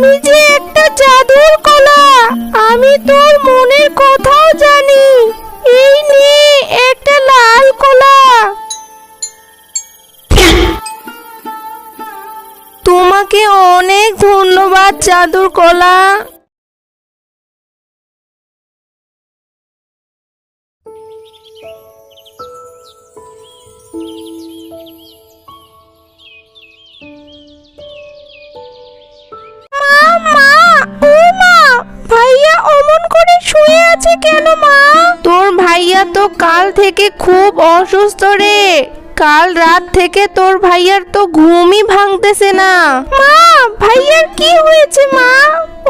আমি যে একটা জাদুর কলা, আমি তোর মনের কথাও জানি। এই নে একটা লাল কলা। তোমাকে অনেক ধন্যবাদ, জাদুর কলা। মা শুয়ে আছে কেন, মা? তোর ভাইয়া তো কাল থেকে খুব অসুস্থ রে। কাল রাত থেকে তোর ভাইয়ার তো ঘুমই ভাঙতেছে না। মা, ভাইয়ার কি হয়েছে, মা?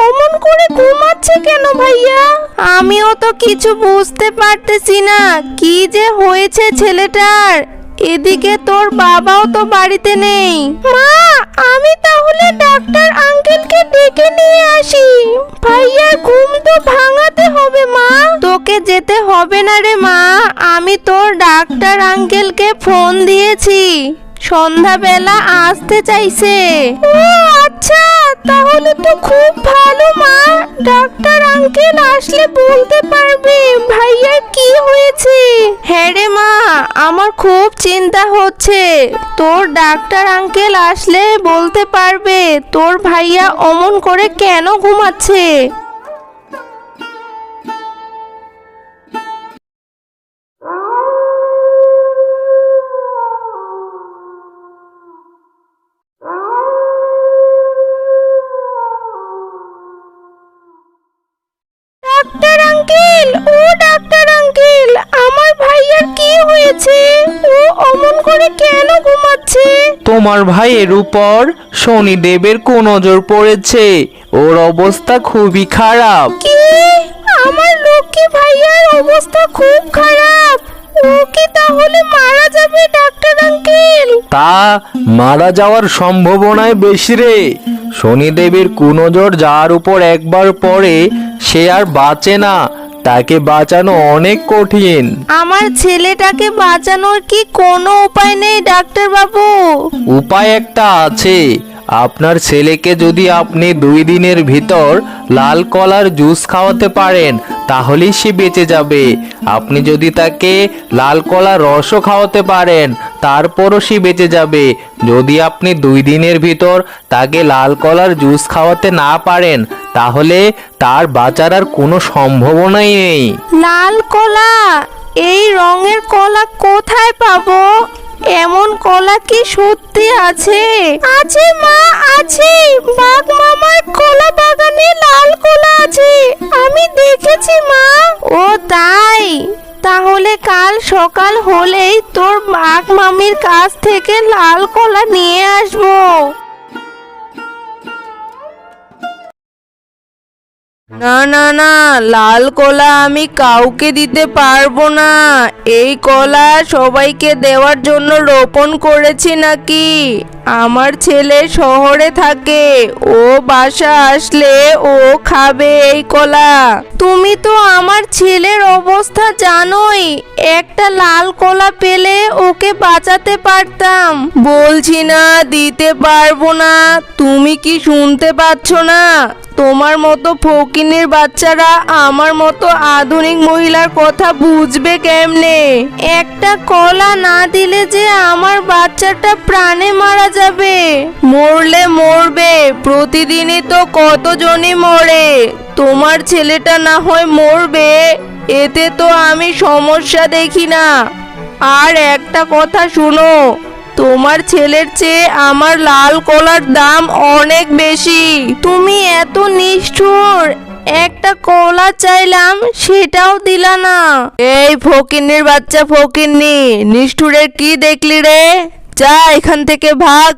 অমন করে ঘুমাচ্ছে কেন ভাইয়া? আমিও তো কিছু বুঝতে পারতেছি না, কি যে হয়েছে ছেলেটার। এদিকে তোর বাবাও তো বাড়িতে নেই। মা, আমি তাহলে ডাক্তার আঙ্কেলকে ডেকে নিয়ে আসি। ভাইয়ার ঘুম তো তোকে যেতে হবে না রে মা। আমি তোর ডাক্তার আঙ্কেলকে ফোন দিয়েছি। সন্ধ্যাবেলা আসতে চাইছে। ও আচ্ছা তাহলে তো খুব ভালো মা। ডাক্তার আঙ্কেল আসলে বলতে পারবে ভাইয়ার কি হয়েছে? হ্যাঁ রে মা, আমার খুব চিন্তা হচ্ছে। তোর ডাক্তার আঙ্কেল আসলে বলতে পারবে, তোর ভাইয়া অমন করে কেন ঘুমাচ্ছে? করে কেন ঘুমাচ্ছে? তোমার ভাইয়ের উপর শনিদেবের কোন নজর পড়েছে। ওর অবস্থা খুবই খারাপ। কি? আমার লক্ষ্মী ভাইয়ার অবস্থা খুব খারাপ। ও কি তাহলে মারা যাবে ডাক্তার আঙ্কেল? তা মারা যাওয়ার সম্ভাবনায় বেশি রে। শনিদেবের কুনজর যার উপর একবার পড়ে সে আর বাঁচে না। তাকে বাঁচানো অনেক কঠিন। আমার ছেলেটাকে বাঁচানোর কি কোনো উপায় নেই ডাক্তার বাবু উপায় একটা আছে। আপনার ছেলেকে যদি আপনি দুই দিনের ভিতর লাল কলার জুস খাওয়াতে পারেন তাহলেই সে বেঁচে যাবে। আপনি যদি তাকে লাল কলার রসও খাওয়াতে পারেন তারপরও সে বেঁচে যাবে। যদি আপনি দুই দিনের ভিতর তাকে লাল কলার জুস খাওয়াতে না পারেন তাহলে তার বাঁচার আর কোনো সম্ভাবনাই নেই। লাল কলা, এই রঙের কলা কোথায় পাবো? এমন কলা কি সত্যি আছে? আছে মা, আছে। বাঘ মামার কলা বাগানে লাল কলা আছে। আমি দেখেছি মা। ও তাই। তাহলে কাল সকাল হলেই তোর বাঘ মামির কাছ থেকে লাল কলা নিয়ে আসব। না না না, লাল কলা আমি কাউকে দিতে পারব না। এই কলা সবাইকে দেওয়ার জন্য রোপণ করেছি নাকি? আমার ছেলে শহরে থাকে, ও বাসা আসলে ও খাবে এই কলা। তুমি তো আমার ছেলের অবস্থা জানোই, একটা লাল কলা পেলে ওকে বাঁচাতে পারতাম। বলছি না, দিতে পারব না। তুমি কি শুনতে পাচ্ছ না? তোমার মতো ফকিনের বাচ্চারা আমার মতো আধুনিক মহিলার কথা বুঝবে কেমনে? একটা কলা না দিলে যে আমার বাচ্চাটা প্রাণে মারা যাবে। মরলে মরবে, প্রতিদিনই তো কতজনই মরে। তোমার ছেলেটা না হয় মরবে, এতে তো আমি সমস্যা দেখি না। আর একটা কথা শুনো তোমার ছেলের চেয়ে আমার লাল কলার দাম অনেক বেশি। তুমি এত নিষ্ঠুর, একটা কলা চাইলাম সেটাও দিলা না। এই ফকিন্নির বাচ্চা ফকিন্নি, নিষ্ঠুরের কি দেখলি রে? যা এখান থেকে ভাগ।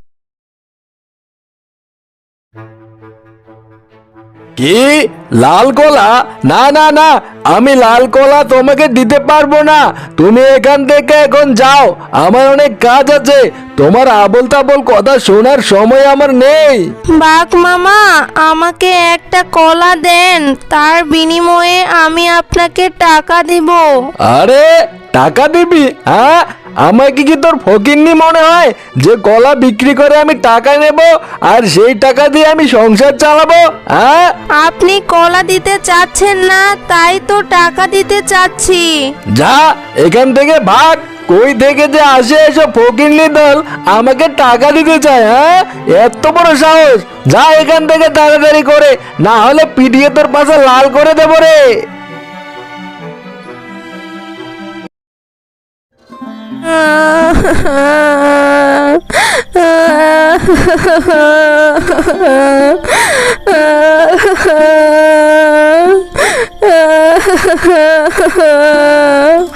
কি? লাল কলা? না না না আমি লাল কলা তোমাকে দিতে পারব না। তুমি এখান থেকে এখন যাও আমার অনেক কাজ আছে। তোমার আবল তাবল কথা শোনার সময় আমার নেই। বাঘ মামা আমাকে একটা কলা দেন তার বিনিময়ে আমি আপনাকে টাকা দিব। আরে টাকা দিবি? হ্যাঁ? আমাকে কি তোর ফকিন্নি মনে হয়? যে কলা বিক্রি করে আমি টাকা নেব আর সেই টাকা দিয়ে আমি সংসার চালাবো হ্যাঁ? আপনি কলা দিতে চাচ্ছেন না তাই তো টাকা দিতে চাচ্ছি। যা এখান থেকে ভাগ। কই থেকে যে আসে এসব ফকিন্নি দল আমাকে টাকা দিতে চায় হ্যাঁ? এত বড় সাহস। যা এখান থেকে তাড়াতাড়ি করে না হলে পিটিয়ে তোর পাশে লাল করে দেবো রে।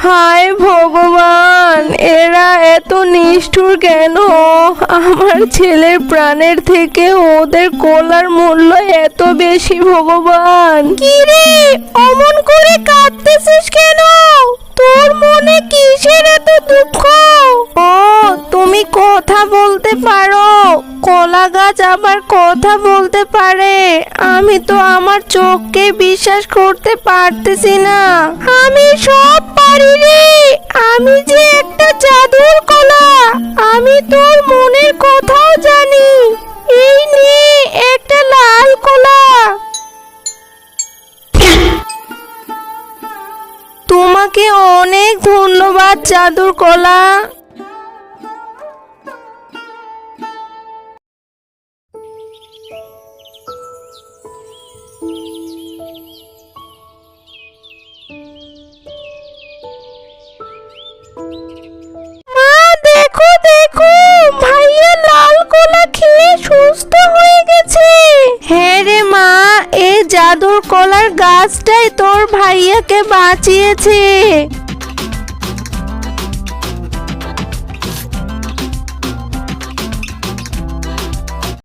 হায় ভগবান, এরা এত নিষ্ঠুর কেন? আমার ছেলের প্রাণের থেকে ওদের কোলার মূল্য এত বেশি, ভগবান। কি রে অমন করে কাঁদতেছিস কেন? তোর মনে কিসের এত দুঃখ? ও, তুমি কথা বলতে পারো। কলা গাছ আবার কথা বলতে পারে। আমি তো আমার চোখকে বিশ্বাস করতে পারতেছি না। আমি সব পারি রে আমি যে তোমাকে অনেক ধন্যবাদ চাদুর কলা। জাদুর কলার গাছটাই তোর ভাইয়াকে বাঁচিয়েছে।